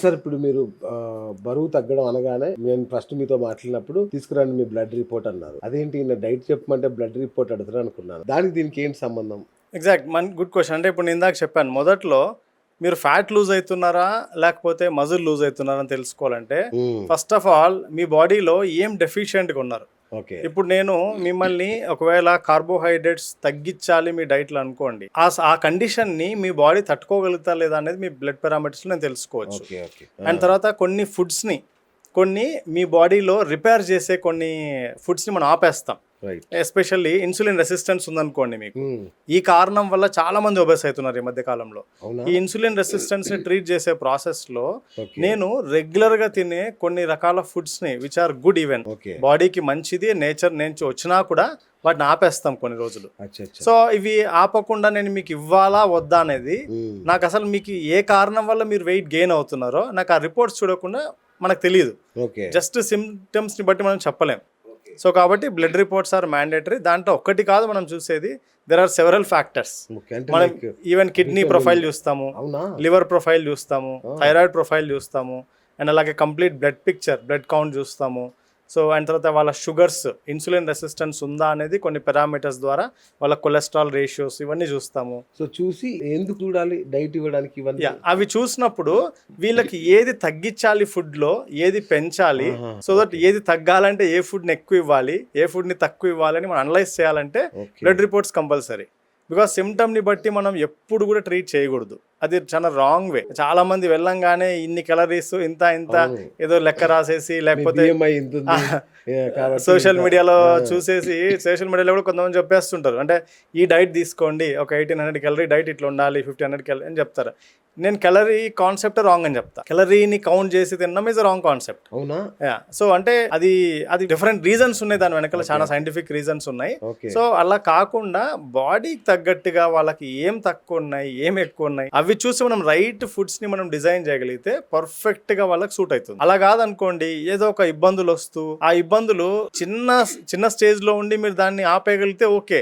Sir ఇప్పుడు మీరు బరువు తగ్గడం అనగానే నేను ఫస్ట్ మీతో మాట్లాడినప్పుడు తీసుకురండి మీ బ్లడ్ రిపోర్ట్ అన్నారు. అదేంటి నా డైట్ చెప్పమంటే బ్లడ్ రిపోర్ట్ అడుగుతారు అనుకున్నాను. దానికి దీనికి ఏంటి సంబంధం? ఎగ్జాక్ట్ మన గుడ్ క్వశ్చన్ అంటే ఇప్పుడు నేను ఇందాక చెప్పాను మొదట్లో మీరు ఫ్యాట్ లూజ్ అవుతున్నారా లేకపోతే మజిల్ లూజ్ అవుతున్నారా అని తెలుసుకోవాలంటే ఫస్ట్ ఆఫ్ ఆల్ మీ బాడీలో ఏం డెఫిషియెంట్గా ఉన్నారు? ఓకే. ఇప్పుడు నేను మిమ్మల్ని ఒకవేళ కార్బోహైడ్రేట్స్ తగ్గించాలి మీ డైట్లో అనుకోండి ఆ ఆ కండిషన్ని మీ బాడీ తట్టుకోగలుగుతా లేదా అనేది మీ బ్లడ్ పారామీటర్స్లో నేను తెలుసుకోవచ్చు. అండ్ తర్వాత కొన్ని ఫుడ్స్ని కొన్ని మీ బాడీలో రిపేర్ చేసే కొన్ని ఫుడ్స్ని మనం ఆపేస్తాం. ఎస్పెషల్లీ ఇన్సులిన్ రెసిస్టెన్స్ ఉందనుకోండి మీకు. ఈ కారణం వల్ల చాలా మంది ఒబెస్ అవుతున్నారు ఈ మధ్య కాలంలో. ఈ ఇన్సులిన్ రెసిస్టెన్స్ని ట్రీట్ చేసే ప్రాసెస్లో నేను రెగ్యులర్గా తినే కొన్ని రకాల ఫుడ్స్ని విచ్ ఆర్ గుడ్ ఈవెన్ బాడీకి మంచిది నేచర్ నుంచి వచ్చినా కూడా వాటిని ఆపేస్తాం కొన్ని రోజులు. సో ఇవి ఆపకుండా నేను మీకు ఇవ్వాలా వద్దా అనేది మ్మ్. నాకు అసలు మీకు ఏ కారణం వల్ల మీరు వెయిట్ గెయిన్ అవుతున్నారో నాకు ఆ రిపోర్ట్స్ చూడకుండా మనకు తెలియదు ఓకే. జస్ట్ సిమ్టమ్స్ని బట్టి మనం చెప్పలేం. సో కాబట్టి బ్లడ్ రిపోర్ట్స్ ఆర్ మ్యాండేటరీ దాంట్లో ఒక్కటి కాదు మనం చూసేది దెర్ ఆర్ సెవరల్ ఫ్యాక్టర్స్ మనం ఈవెన్ కిడ్నీ ప్రొఫైల్ చూస్తాము లివర్ ప్రొఫైల్ చూస్తాము థైరాయిడ్ ప్రొఫైల్ చూస్తాము అండ్ అలాగే complete blood picture blood count చూస్తాము. సో అండ్ తర్వాత వాళ్ళ షుగర్స్ ఇన్సులిన్ రెసిస్టెన్స్ ఉందా అనేది కొన్ని పారామీటర్స్ ద్వారా వాళ్ళ కొలెస్ట్రాల్ రేషియోస్ ఇవన్నీ చూస్తాము. సో చూసి ఎందుకు చూడాలి డైట్ ఇవ్వడానికి ఇవన్నీ? అవి చూసినప్పుడు వీళ్ళకి ఏది తగ్గించాలి ఫుడ్లో ఏది పెంచాలి. సో దట్ ఏది తగ్గాలంటే ఏ ఫుడ్ ఎక్కువ ఇవ్వాలి ఏ ఫుడ్ని తక్కువ ఇవ్వాలని మనం అనలైజ్ చేయాలంటే బ్లడ్ రిపోర్ట్స్ కంపల్సరీ. బికాస్ సిమ్టమ్ని బట్టి మనం ఎప్పుడు కూడా ట్రీట్ చేయకూడదు. అది చాలా రాంగ్ వే చాలా మంది వెళ్ళంగానే ఇన్ని క్యాలరీస్ ఇంత ఇంత. ఏదో లెక్క రాసేసి లేకపోతే సోషల్ మీడియాలో. చూసేసి సోషల్ మీడియాలో కూడా కొంతమంది చెప్పేస్తుంటారు. అంటే ఈ డైట్ తీసుకోండి ఒక ఎయిటీన్ హండ్రెడ్ క్యాలరీ డైట్ ఇట్లా ఉండాలి ఫిఫ్టీన్ హండ్రెడ్ క్యాలరీ అని చెప్తారు. నేను క్యాలరీ కాన్సెప్ట్ రాంగ్ అని చెప్తా. క్యాలరీని కౌంట్ చేసి తినడం ఇస్ రాంగ్ కాన్సెప్ట్ అవునా? సో అంటే అది అది డిఫరెంట్ రీజన్స్ ఉన్నాయి దాని వెనకాల. చాలా సైంటిఫిక్ రీజన్స్ ఉన్నాయి. సో అలా కాకుండా బాడీకి తగ్గట్టుగా వాళ్ళకి ఏం తక్కువ ఉన్నాయి ఏం ఎక్కువ ఉన్నాయి అవి చూసి మనం రైట్ ఫుడ్స్ని మనం డిజైన్ చేయగలిగితే పర్ఫెక్ట్గా వాళ్ళకి సూట్ అవుతుంది. అలా కాదనుకోండి ఏదో ఒక ఇబ్బందులు వస్తూ ఆ ఇబ్బందులు చిన్న చిన్న స్టేజ్లో ఉండి మీరు దాన్ని ఆపేయగలిగితే ఓకే